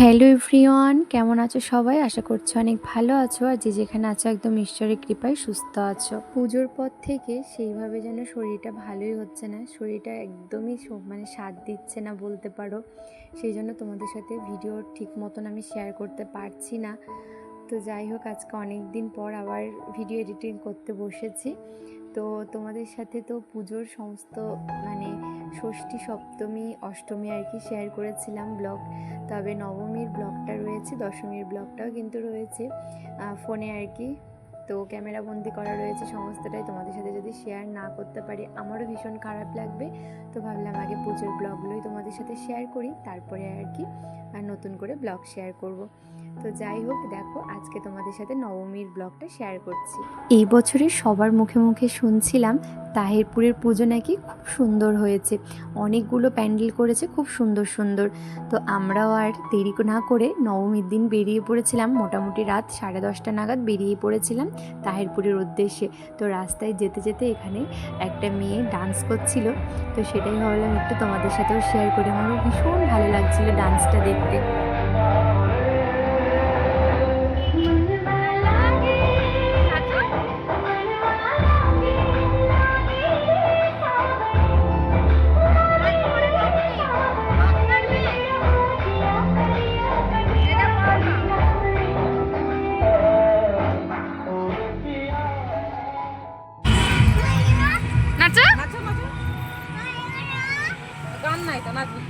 Hello everyone, কেমন আছো সবাই? আশা করছি অনেক ভালো আছো। আর যে যেখানে আছো, একদম ঈশ্বরের কৃপায় সুস্থ আছো। পুজোর পর থেকে সেইভাবে যেন শরীরটা ভালোই হচ্ছে না, শরীরটা একদমই মানে সাথ দিচ্ছে না বলতে পারো। সেই জন্য তোমাদের সাথে ভিডিও ঠিক মতন আমি শেয়ার করতে পারছি না। তো যাই হোক, আজকে অনেক দিন পর আবার ভিডিও এডিটিং করতে বসেছি। তো তোমাদের সাথে তো পুজোর সমস্ত মানে ষষ্ঠী, সপ্তমী, অষ্টমী আর কি শেয়ার করেছিলাম ব্লগ তবে নবমীর ব্লগটা রয়েছে, দশমীর ব্লগটাও কিন্তু রয়েছে ফোনে আর কি। তো ক্যামেরা বন্দি করা রয়েছে সমস্তটাই তোমাদের সাথে যদি শেয়ার না করতে পারি, আমারও ভীষণ খারাপ লাগবে। তো ভাবলাম আগে পুজোর ব্লগগুলোই তোমাদের সাথে শেয়ার করি, তারপরে আর কি, আর নতুন করে ব্লগ শেয়ার করব। তো যাই হোক, দেখো আজকে তোমাদের সাথে নবমীর ব্লগটা শেয়ার করছি। এই বছরে সবার মুখে মুখে শুনছিলাম তাহিরপুরের পুজো নাকি খুব সুন্দর হয়েছে। অনেকগুলো প্যান্ডেল করেছে, খুব সুন্দর সুন্দর। তো আমরাও আর দেরি না করে নবমীর দিন বেরিয়ে পড়েছিলাম। মোটামুটি রাত সাড়ে দশটা নাগাদ বেরিয়ে পড়েছিলাম তাহিরপুরের উদ্দেশ্যে। তো রাস্তায় যেতে যেতে এখানে একটা মেয়ে ডান্স করছিল। তো সেটাই ভাবলাম একটু তোমাদের সাথেও শেয়ার করি। আমার ভীষণ ভালো লাগছিল ডান্সটা দেখতে। নাচো নাচো নাচো গান নাই তো নাচবি।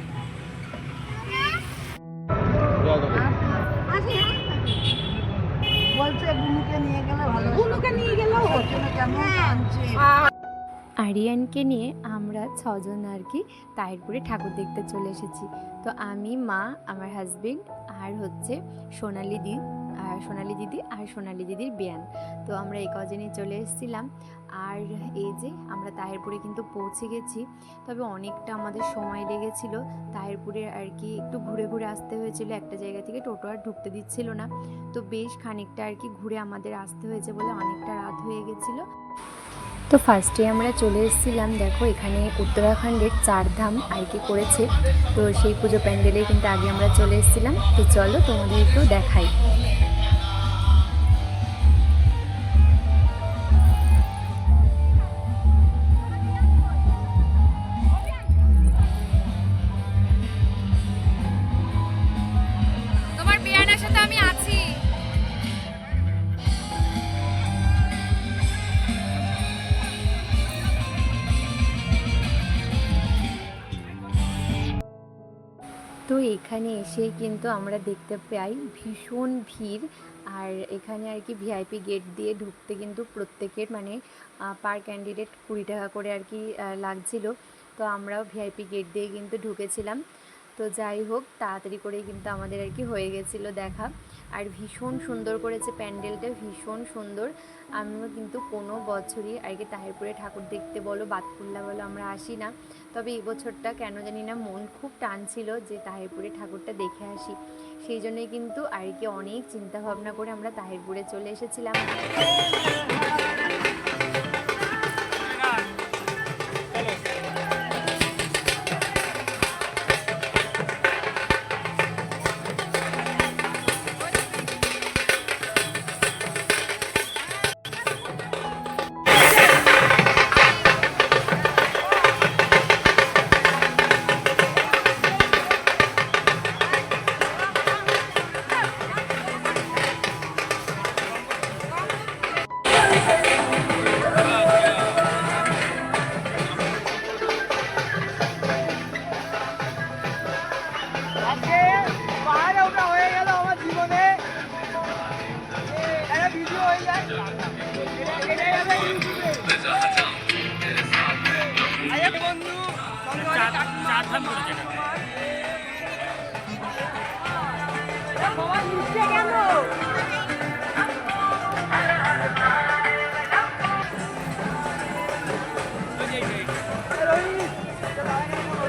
বলছে বুনুকে নিয়ে গেলে ভালো বুনুকে নিয়ে গেলেও হতো। হতো কেমন কাঁদছে আরিয়ানকে নিয়ে আমরা ছজন আর কি তাহিরপুরে ঠাকুর দেখতে চলে এসেছি। তো আমি মা আমার হাজবেন্ড আর হচ্ছে সোনালি দি আর সোনালি দিদি আর সোনালি দিদির বিয়ান। তো আমরা এই কজনই চলে এসেছিলাম। আর এই যে আমরা তাহিরপুরে কিন্তু পৌঁছে গেছি, তবে অনেকটা আমাদের সময় লেগেছিল। তাহিরপুরে আর কি একটু ঘুরে ঘুরে আসতে হয়েছিল, একটা জায়গা থেকে টোটো আর ঢুকতে দিচ্ছিল না। তো বেশ খানিকটা আর কি ঘুরে আমাদের আসতে হয়েছে বলে অনেকটা রাত হয়ে গেছিল। তো ফার্স্টে আমরা চলে এসেছিলাম, দেখো এখানে উত্তরাখণ্ডের চারধাম আর কি করেছে। তো সেই পুজো প্যান্ডেলে কিন্তু আগে আমরা চলে এসেছিলাম। তো চলো তোমাদের একটু দেখাই। এখানে এসে কিন্তু আমরা দেখতে পাই ভীষণ ভিড়। আর এখানে আর কি ভিআইপি গেট দিয়ে ঢুকতে কিন্তু প্রত্যেকের মানে পার ক্যান্ডিডেট কুড়ি টাকা করে আর কি লাগছিল। তো আমরাও ভিআইপি গেট দিয়ে কিন্তু ঢুকেছিলাম। তো যাই হোক, তাড়াতাড়ি করেই কিন্তু আমাদের আর কি হয়ে গেছিল দেখা। আর ভীষণ সুন্দর করেছে প্যান্ডেলটা, ভীষণ সুন্দর। আমিও কিন্তু কোনো বছরই কি তাহিরপুরে ঠাকুর দেখতে বলো, বাতকুল্লা বলো আমরা আসি না। তবে এই বছরটা কেন জানি না মন খুব টান ছিল যে তাহিরপুরে ঠাকুরটা দেখে আসি। সেই জন্যই কিন্তু আর কি অনেক চিন্তা ভাবনা করে আমরা তাহিরপুরে চলে এসেছিলাম।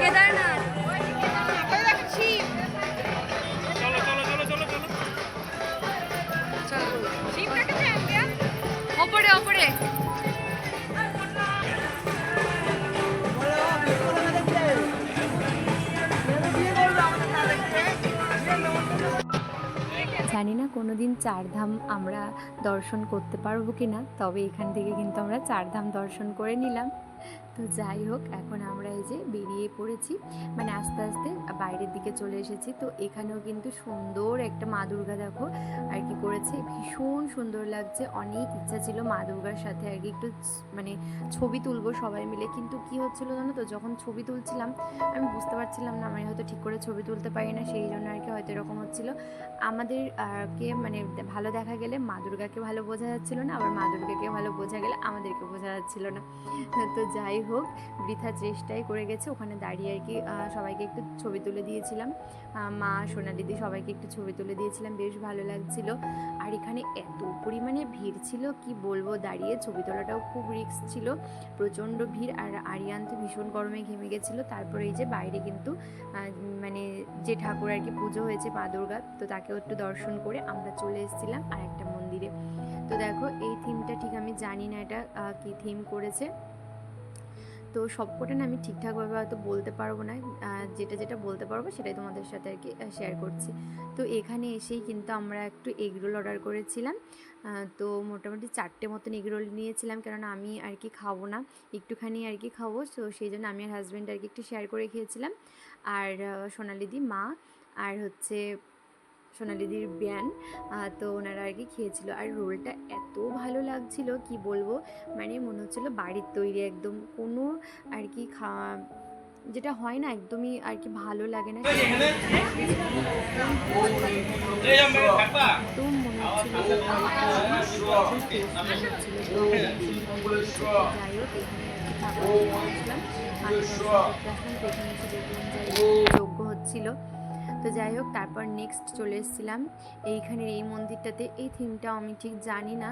কেদারনাথ। শিব দেখেছেন বিয়ান ওপরে ওপরে। জানি না কোনো দিন চারধাম আমরা দর্শন করতে পারব কি না তবে এখান থেকে কিন্তু আমরা চারধাম দর্শন করে নিলাম। তো যাই হোক, এখন আমরা এই যে বেরিয়ে পড়েছি। মানে আস্তে আস্তে বাইরের দিকে চলে এসেছি। তো এখানেও কিন্তু সুন্দর একটা মা দুর্গা দেখো, আর কি করেছে। ভীষণ সুন্দর লাগছে। অনেক ইচ্ছা ছিল মা দুর্গার সাথে আর কি একটু মানে ছবি তুলবো সবাই মিলে। কিন্তু কি হচ্ছিল জানো তো, যখন ছবি তুলছিলাম, আমি বুঝতে পারছিলাম না, আমি হয়তো ঠিক করে ছবি তুলতে পারি না, সেই জন্য আর কি হয়তো এরকম হচ্ছিল। আমাদের কে মানে ভালো দেখা গেলে মা দুর্গাকে ভালো বোঝা যাচ্ছিল না, আবার মা দুর্গাকে ভালো বোঝা গেলে আমাদেরকে বোঝা যাচ্ছিল না। তো যাই হোক বৃথা চেষ্টাই করে গেছে। ওখানে দাঁড়িয়ে আর কি সবাইকে একটু ছবি তুলে দিয়েছিলাম। মা সোনালিদি সবাইকে একটু ছবি তুলে দিয়েছিলাম, বেশ ভালো লাগছিল। আর এখানে এত পরিমাণে ভিড় ছিল, কি বলব, দাঁড়িয়ে ছবি তোলাটাও খুব রিস্ক ছিল। প্রচণ্ড ভিড়, আর আরিয়ান তো ভীষণ গরমে ঘেমে গেছিল। তারপরে এই যে বাইরে কিন্তু মানে যে ঠাকুর আর কি পুজো হয়েছে মা দুর্গা, তো তাকেও একটু দর্শন করে আমরা চলে এসেছিলাম আর একটা মন্দিরে। তো দেখো, এই থিমটা ঠিক আমি জানি না এটা কি থিম করেছে। তো সবকটা না আমি ঠিকঠাকভাবে হয়তো বলতে পারব না যেটা যেটা বলতে পারব সেটাই তোমাদের সাথে আর কি শেয়ার করছি। তো এখানে এসেই কিন্তু আমরা একটু এগরোল অর্ডার করেছিলাম। তো মোটামুটি চারটে মতন এগরোল নিয়েছিলাম কেননা আমি আর কি খাব না, একটুখানি আর কি খাব, তো সেই জন্য আমি আর হাজব্যান্ড আর কি একটু শেয়ার করে খেয়েছিলাম। আর সোনালিদি মা, আর হচ্ছে সোনালিদির ব্যান তো ওনারা আর কি খেয়েছিল। আর রোলটা এত ভালো লাগছিল কি বলব? মানে মনে হচ্ছিল বাড়ির তৈরি একদম। কোনো আর কি খাওয়া যেটা হয় না একদমই আর কি ভালো লাগে না। মনে হচ্ছিল যে বাড়ির তৈরি, একদম tasty হচ্ছিল। তো যাই হোক, তারপর নেক্সট চলে এসেছিলাম। এইখানের এই মন্দিরটাতে, এই থিমটা আমি ঠিক জানি না।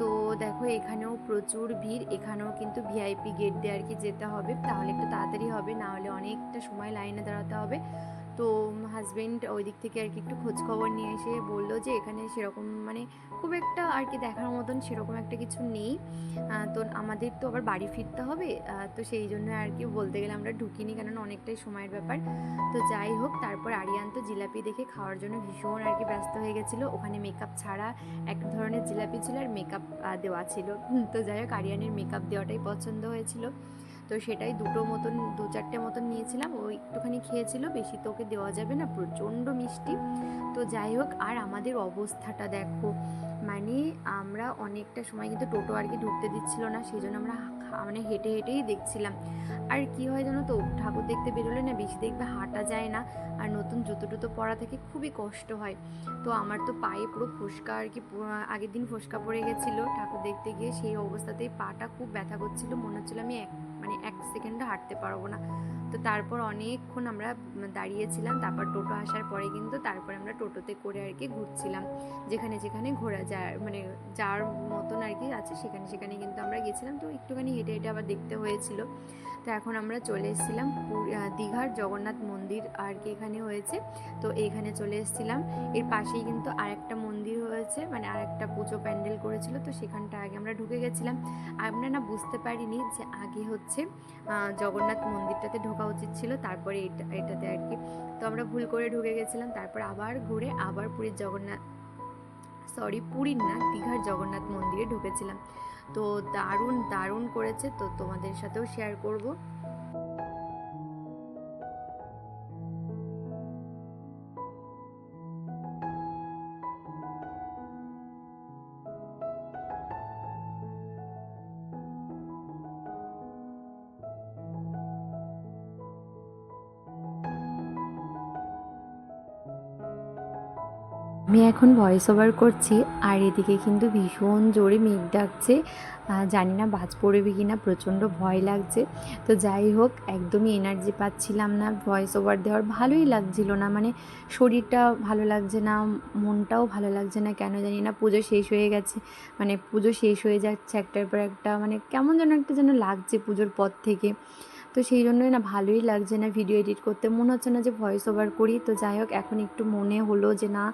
তো দেখো, এখানেও প্রচুর ভিড়, এখানেও কিন্তু ভিআইপি গেট দিয়ে আর কি যেতে হবে। তাহলে একটু তাড়াতাড়ি হবে, না হলে অনেকটা সময় লাইনে দাঁড়াতে হবে। তো হাজব্যান্ড ওই দিক থেকে আর কি একটু খোঁজ খবর নিয়ে এসে বলল যে এখানে সেরকম মানে খুব একটা আর কি দেখার মতন সেরকম একটা কিছু নেই। তো আমাদের তো আবার বাড়ি ফিরতে হবে। তো সেই জন্য আর কি বলতে গেলে আমরা ঢুকিনি কেননা অনেকটাই সময়ের ব্যাপার। তো যাই হোক, তারপর আরিয়ান তো জিলাপি দেখে খাওয়ার জন্য ভীষণ আর কি ব্যস্ত হয়ে গেছিল। ওখানে মেকআপ ছাড়া এক ধরনের জিলাপি ছিল আর মেকআপ দেওয়া ছিল। তো যাই হোক, আরিয়ানের মেকআপ দেওয়াটাই পছন্দ হয়েছিল। তো সেটাই দুটো মতন, দু চারটে মতন নিয়েছিলাম। ও একটুখানি খেয়েছিল, বেশি তো ওকে দেওয়া যাবে না, প্রচণ্ড মিষ্টি। তো যাই হোক, আর আমাদের অবস্থাটা দেখো মানে আমরা অনেকটা সময় কিন্তু টোটো আর কি ঢুকতে দিচ্ছিল না সেই জন্য আমরা মানে হেঁটে হেঁটেই দেখছিলাম। আর কি হয় জানো তো, ঠাকুর দেখতে বেরোলে না বেশি দেখবে হাঁটা যায় না, আর নতুন জুতো টুতো পরা থেকে খুবই কষ্ট হয়। তো আমার তো পায়ে পুরো ফোসকা আর কি আগের দিন ফোসকা পড়ে গেছিল। ঠাকুর দেখতে গিয়ে সেই অবস্থাতেই পাটা খুব ব্যথা করছিল, মনে হচ্ছিল আমি এক মানে এক সেকেন্ডও হাঁটতে পারব না। তো তারপর অনেকক্ষণ আমরা দাঁড়িয়েছিলাম, তারপর টোটো আসার পরে কিন্তু তারপর আমরা টোটোতে করে আর কি ঘুরছিলাম। যেখানে যেখানে ঘোরা যায় মানে যার মতন আর কি আছে, সেখানে সেখানে কিন্তু আমরা গেছিলাম। তো একটুখানি হেঁটে হেঁটে আবার দেখতে হয়েছিল। তো এখন আমরা চলে এসেছিলাম দীঘার জগন্নাথ মন্দির আর কি এখানে হয়েছে। তো এইখানে চলে এসেছিলাম। এর পাশেই কিন্তু আরেকটা মন্দির হয়েছে মানে আরেকটা পুজো প্যান্ডেল করেছিল, তো সেখানটা আগে আমরা ঢুকে গেছিলাম। আমরা না বুঝতে পারিনি যে আগে হচ্ছে জগন্নাথ মন্দিরটাতে ঢোকা উচিত ছিল, তারপরে এটা, এটাতে আর কি। তো আমরা ভুল করে ঢুকে গেছিলাম, তারপর আবার ঘুরে আবার পুরীর জগন্নাথ সরি পুরীর না, দীঘার জগন্নাথ মন্দিরে ঢুকেছিলাম। তো দারুণ দারুণ করেছে। তো তোমাদের সাথেও শেয়ার করব। আমি এখন ভয়েস ওভার করছি, আর এদিকে কিন্তু ভীষণ জোরে মেঘ ডাকছে। জানি না বাজ পড়বে কি না প্রচণ্ড ভয় লাগছে। তো যাই হোক, একদমই এনার্জি পাচ্ছিলাম না ভয়েস ওভার দেওয়ার ভালোই লাগছিল না। মানে শরীরটা ভালো লাগছে না, মনটাও ভালো লাগছে না, কেন জানি না, পুজো শেষ হয়ে গেছে। মানে পুজো শেষ হয়ে যাচ্ছে একটার পর একটা মানে কেমন যেন একটা যেন লাগছে পুজোর পর থেকে। তো সেই জন্যই না ভালোই লাগছে না ভিডিও এডিট করতে। মনে হচ্ছে না যে ভয়েস ওভার করি। তো যাই হোক, এখন একটু মনে হলো যে না,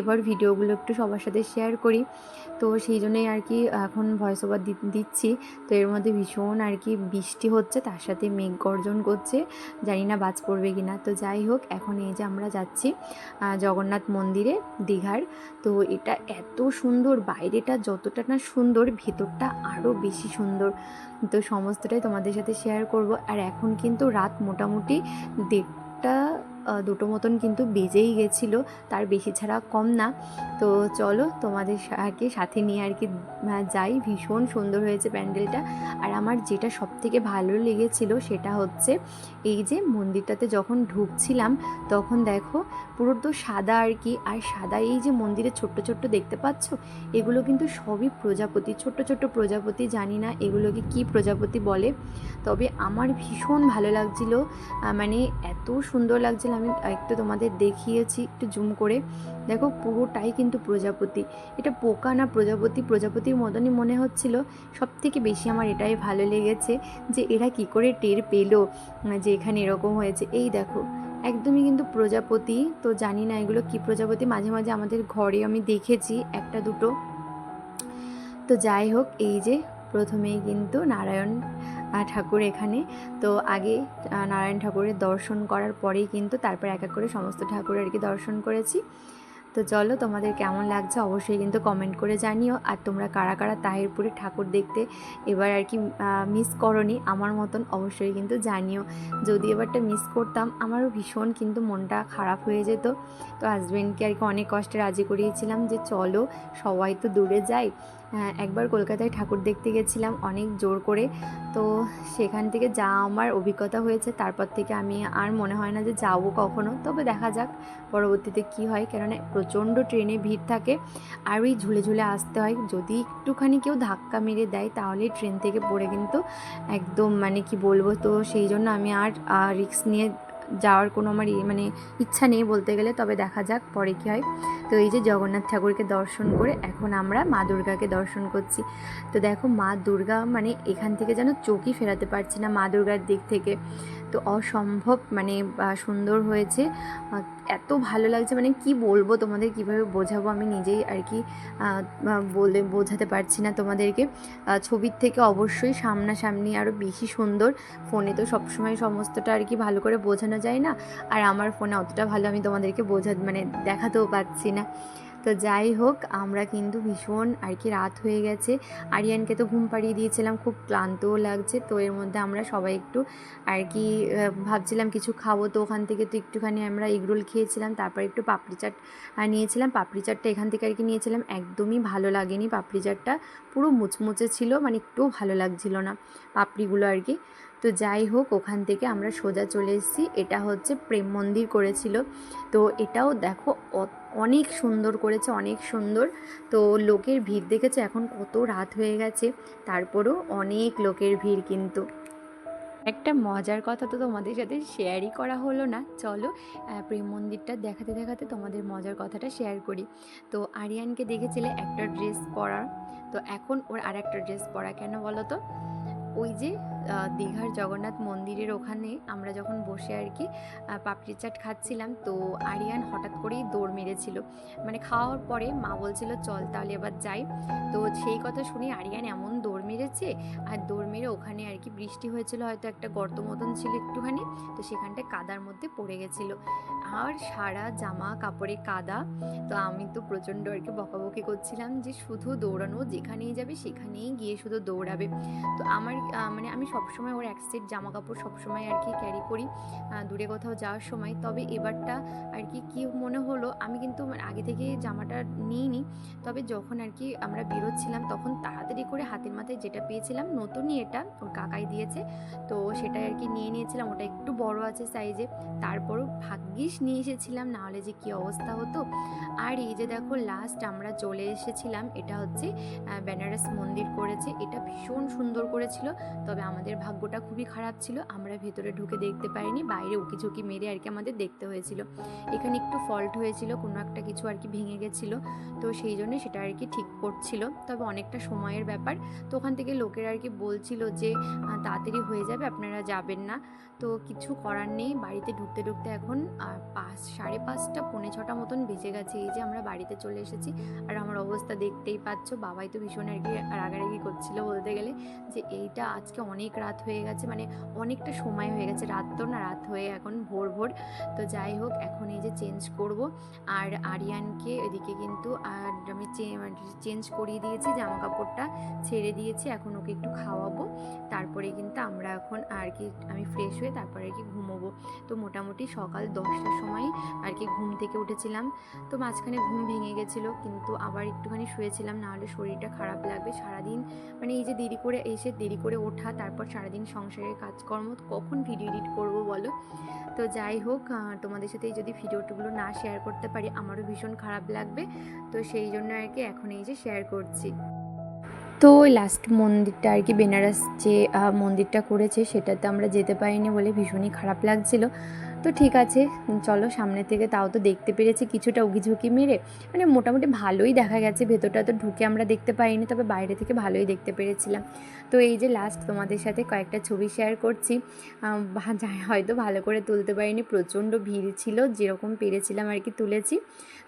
এবার ভিডিওগুলো একটু সবার সাথে শেয়ার করি। তো সেই জন্যই আর কি এখন ভয়েস ওভার দিচ্ছি। তো এর মধ্যে ভীষণ আর কি বৃষ্টি হচ্ছে, তার সাথে মেঘ গর্জন করছে। জানি না বাজ পড়বে কি না তো যাই হোক, এখন এই যে আমরা যাচ্ছি জগন্নাথ মন্দিরে, দীঘার। তো এটা এত সুন্দর, বাইরেটা যতটা না সুন্দর, ভেতরটা আরও বেশি সুন্দর। তো সমস্তটাই তোমাদের সাথে শেয়ার করব। আর এখন কিন্তু রাত মোটামুটি আহ, দুটো মতন কিন্তু বেজেই গেছিল, তার বেশি ছাড়া কম না। তো চলো তোমাদের সাথে নিয়ে আর কি যাই। ভীষণ সুন্দর হয়েছে প্যান্ডেলটা। আর আমার যেটা সব থেকে ভালো লেগেছিল সেটা হচ্ছে এই যে মন্দিরটাতে যখন ঢুকছিলাম, তখন দেখো পুরো তো সাদা আর কি, আর সাদা এই যে মন্দিরে ছোট্ট ছোট্ট দেখতে পাচ্ছ? এগুলো কিন্তু সবই প্রজাপতি। ছোট্ট ছোট্ট প্রজাপতি, জানি না এগুলোকে কি প্রজাপতি বলে। তবে আমার ভীষণ ভালো লাগছিল মানে এত সুন্দর লাগছিল আমি একটু তোমাদের দেখিয়েছি, একটু জুম করে। দেখো, পুরোটাই কিন্তু প্রজাপতি। এটা পোকা না প্রজাপতি? প্রজাপতির মতনই মনে হচ্ছিল। সব থেকে বেশি আমার এটাই ভালো লেগেছে যে এরা কি করে টের পেল যে এখানে এরকম হয়েছে। এই দেখো, একদমই কিন্তু প্রজাপতি। তো জানি না এগুলো কি প্রজাপতি? মাঝে মাঝে আমাদের ঘরে আমি দেখেছি একটা দুটো। তো যাই হোক, এই যে প্রথমেই কিন্তু নারায়ণ ঠাকুর এখানে। তো আগে নারায়ণ ঠাকুরের দর্শন করার পরেই কিন্তু তারপর এক এক করে সমস্ত ঠাকুর আর কি দর্শন করেছি। তো চলো তোমাদের কেমন লাগছে অবশ্যই কিন্তু কমেন্ট করে জানিও। আর তোমরা কারা কারা তাহিরপুরে ঠাকুর দেখতে এবার আর কি মিস করনি আমার মতন অবশ্যই কিন্তু জানিও। যদি এবারটা মিস করতাম আমারও ভীষণ কিন্তু মনটা খারাপ হয়ে যেত। তো হাজব্যান্ডকে আর কি অনেক কষ্টে রাজি করিয়েছিলাম যে চলো সবাই তো দূরে যাই হ্যাঁ, একবার কলকাতায় ঠাকুর দেখতে গেছিলাম অনেক জোর করে। তো সেখান থেকে যা আমার অভিজ্ঞতা হয়েছে, তারপর থেকে আমি আর মনে হয় না যে যাব কখনো। তবে দেখা যাক পরবর্তীতে কি হয়, কেননা প্রচণ্ড ট্রেনে ভিড় থাকে আর ওই ঝুলে ঝুলে আসতে হয়। যদি একটুখানি কেউ ধাক্কা মেরে দেয় তাহলে ট্রেন থেকে পড়ে কিন্তু একদম মানে কি বলব তো, সেই জন্য আমি আর রিস্ক নিয়ে যাওয়ার কোনো আমার মানে ইচ্ছা নেই বলতে গেলে, তবে দেখা যাক পরে কী হয়। তো এই যে জগন্নাথ ঠাকুরকে দর্শন করে এখন আমরা মা দুর্গাকে দর্শন করছি। তো দেখো মা দুর্গা মানে এখান থেকে যেন চোখই ফেরাতে পারছি না মা দুর্গার দিক থেকে। তো অসম্ভব মানে সুন্দর হয়েছে। এত ভালো লাগছে মানে কি বলব তোমাদের, কীভাবে বোঝাবো আমি নিজেই আর কি বলে বোঝাতে পারছি না তোমাদেরকে। ছবির থেকে অবশ্যই সামনাসামনি আরও বেশি সুন্দর, ফোনে তো সবসময় সমস্তটা আর কি ভালো করে বোঝানো যায় না। আর আমার ফোনে অতটা ভালো আমি তোমাদেরকে বোঝা মানে দেখাতেও পারছি না। তো যাই হোক, আমরা কিন্তু ভীষণ আর কি রাত হয়ে গেছে। আরিয়ানকে তো ঘুম পাড়িয়ে দিয়েছিলাম, খুব ক্লান্তও লাগছে। তো এর মধ্যে আমরা সবাই একটু আর কি ভাবছিলাম কিছু খাব। তো ওখান থেকে তো একটুখানি আমরা এগরোল খেয়েছিলাম, তারপর একটু পাপড়ি চাট নিয়েছিলাম। পাপড়ি চাটটা এখান থেকে আর কি নিয়েছিলাম। একদমই ভালো লাগেনি পাপড়ি চাটটা। পুরো মুচমুচে ছিল মানে একটুও ভালো লাগছিল না পাপড়িগুলো আর কি। তো যাই হোক, ওখান থেকে আমরা সোজা চলে এসেছি। এটা হচ্ছে প্রেম মন্দির করেছিল। তো এটাও দেখো অ- অনেক সুন্দর করেছে, অনেক সুন্দর। তো লোকের ভিড় দেখেছে? এখন কত রাত হয়ে গেছে, তারপরও অনেক লোকের ভিড় কিন্তু। একটা মজার কথা তো তোমাদের সাথে শেয়ারই করা হলো না। চলো প্রেম মন্দিরটা দেখাতে দেখাতে তোমাদের মজার কথাটা শেয়ার করি। তো আরিয়ানকে দেখেছিলে একটা ড্রেস পরা। তো এখন ওর আর একটা ড্রেস পরা কেন বলো তো? ওই যে দীঘার জগন্নাথ মন্দিরের ওখানে আমরা যখন বসে আর কি পাপড়ি চাট খাচ্ছিলাম, তো আরিয়ান হঠাৎ করেই দৌড় মেরেছিল। মানে খাওয়ার পরে মা বলছিল, চল তাহলে এবার যাই। তো সেই কথা শুনে আরিয়ান এমন দৌড় মেরেছে। আর দৌড় মেরে ওখানে আর কি বৃষ্টি হয়েছিল, হয়তো একটা গর্ত মতন ছিল একটুখানি, তো সেখানটায় কাদার মধ্যে পড়ে গেছিল। আর সারা জামা কাপড়ে কাদা, তো আমি তো প্রচণ্ড আর কি বকাবকি করছিলাম যে শুধু দৌড়ানো, যেখানেই যাবে সেখানেই গিয়ে শুধু দৌড়াবে। তো আমার মানে আমি সবসময় ওর এক সেট জামা কাপড় সবসময় আর কি ক্যারি করি দূরে কোথাও যাওয়ার সময়। তবে এবারটা আর কি কি মনে হলো, আমি কিন্তু মানে আগে থেকে জামাটা নিইনি। তবে যখন আর কি আমরা বেরোচ্ছিলাম, তখন তাড়াতাড়ি করে হাতের মাথায় যেটা পেয়েছিলাম, নতুনই এটা ওর কাকাই দিয়েছে। তো সেটাই আর কি নিয়ে নিয়েছিলাম, ওটা একটু বড় আছে সাইজে তারপরও ভাগ্যিস নিয়ে এসেছিলাম নাহলে যে কী অবস্থা হতো। আর এই যে দেখো লাস্ট আমরা চলে এসেছিলাম, এটা হচ্ছে বেনারস মন্দির করেছে। এটা ভীষণ সুন্দর করেছিল, তবে আমাদের ভাগ্যটা খুবই খারাপ ছিল। আমরা ভেতরে ঢুকে দেখতে পাইনি বাইরে উকি ঝুঁকি মেরে আর কি আমাদের দেখতে হয়েছিল। এখানে একটু ফল্ট হয়েছিল, কোনো একটা কিছু আর কি ভেঙে গেছিল। তো সেই জন্য সেটা আর কি ঠিক করছিল। তবে অনেকটা সময়ের ব্যাপার। তো ওখান থেকে লোকেরা আর কি বলছিল যে তাড়াতাড়ি হয়ে যাবে, আপনারা যাবেন না। তো কিছু করার নেই, বাড়িতে ঢুকতে ঢুকতে এখন পাঁচ, সাড়ে পাঁচটা, পৌনে ছটা মতন বেজে গেছে। এই যে আমরা বাড়িতে চলে এসেছি। আর আমার অবস্থা দেখতেই পাচ্ছ, বাবাই তো ভীষণ আর কি রাগারাগি করছিল বলতে গেলে যে, এইটা আজকে অনেক রাত হয়ে গেছে। মানে অনেকটা সময় হয়ে গেছে, রাত তো না, রাত হয়ে এখন ভোর ভোর। তো যাই হোক, এখন এই যে চেঞ্জ করব। আর আরিয়ানকে এদিকে কিন্তু, আর আমি চেঞ্জ করিয়ে দিয়েছি জামা কাপড়টা ছেড়ে দিয়েছি। এখন ওকে একটু খাওয়াবো। তারপরে কিন্তু আমরা এখন আর কি, আমি ফ্রেশ হয়ে তারপরে আর কি ঘুমোবো। তো মোটামুটি সকাল দশটার সময় আর কি ঘুম থেকে উঠেছিলাম। তো মাঝখানে ঘুম ভেঙে গেছিল, কিন্তু আবার একটুখানি শুয়েছিলাম নাহলে শরীরটা খারাপ লাগবে। সারাদিন মানে এই যে দেরি করে এসে দেরি করে ওঠা, তারপর সারাদিন সংসারের কাজকর্ম, কখন ভিডিও এডিট করব বলো? তো যাই হোক তোমাদের সাথে যদি ভিডিওগুলো না শেয়ার করতে পারি, আমারও ভীষণ খারাপ লাগবে। তো সেই জন্য আর কি এখন এই যে শেয়ার করছি। তো লাস্ট মন্দিরটা আর কি বেনারস যে মন্দিরটা করেছে, সেটাতে আমরা যেতে পারিনি বলে ভীষণই খারাপ লাগছিল। তো ঠিক আছে, চলো সামনে থেকে তাও তো দেখতে পেরেছি কিছুটা উকি মেরে। মানে মোটামুটি ভালোই দেখা গেছে, ভেতরটা তো ঢুকে আমরা দেখতে পাইনি, তবে বাইরে থেকে ভালোই দেখতে পেরেছিলাম। তো এই যে লাস্ট তোমাদের সাথে কয়েকটা ছবি শেয়ার করছি হয়তো ভালো করে তুলতে পারিনি, প্রচণ্ড ভিড় ছিল, যেরকম পেরেছিলাম আর কি তুলেছি।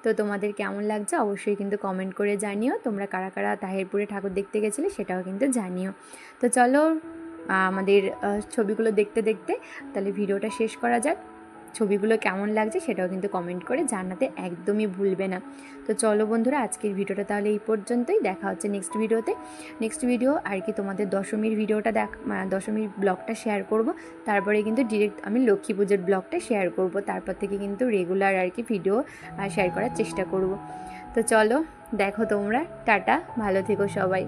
তো তোমাদের কেমন লাগছে অবশ্যই কিন্তু কমেন্ট করে জানিও, তোমরা কারা কারা তাহিরপুরে ঠাকুর দেখতে গেছিলে সেটাও কিন্তু জানিও। তো চলো আমাদের ছবিগুলো দেখতে দেখতে, তাহলে ভিডিওটা শেষ করা যাক। ছবিগুলো কেমন লাগছে সেটাও কিন্তু কমেন্ট করে জানাতে একদমই ভুলবে না। তো চলো বন্ধুরা, আজকের ভিডিওটা তাহলে এই পর্যন্তই। দেখা হচ্ছে নেক্সট ভিডিওতে নেক্সট ভিডিও আর কি তোমাদের দশমীর ভিডিওটা দেখ দশমীর ব্লগটা শেয়ার করব। তারপরে কিন্তু ডিরেক্ট আমি লক্ষ্মী পুজোর ব্লগটা শেয়ার করব। তারপর থেকে কিন্তু রেগুলার আর কি ভিডিও শেয়ার করার চেষ্টা করব। তো চলো, দেখো তোমরা। টাটা, ভালো থেকো সবাই।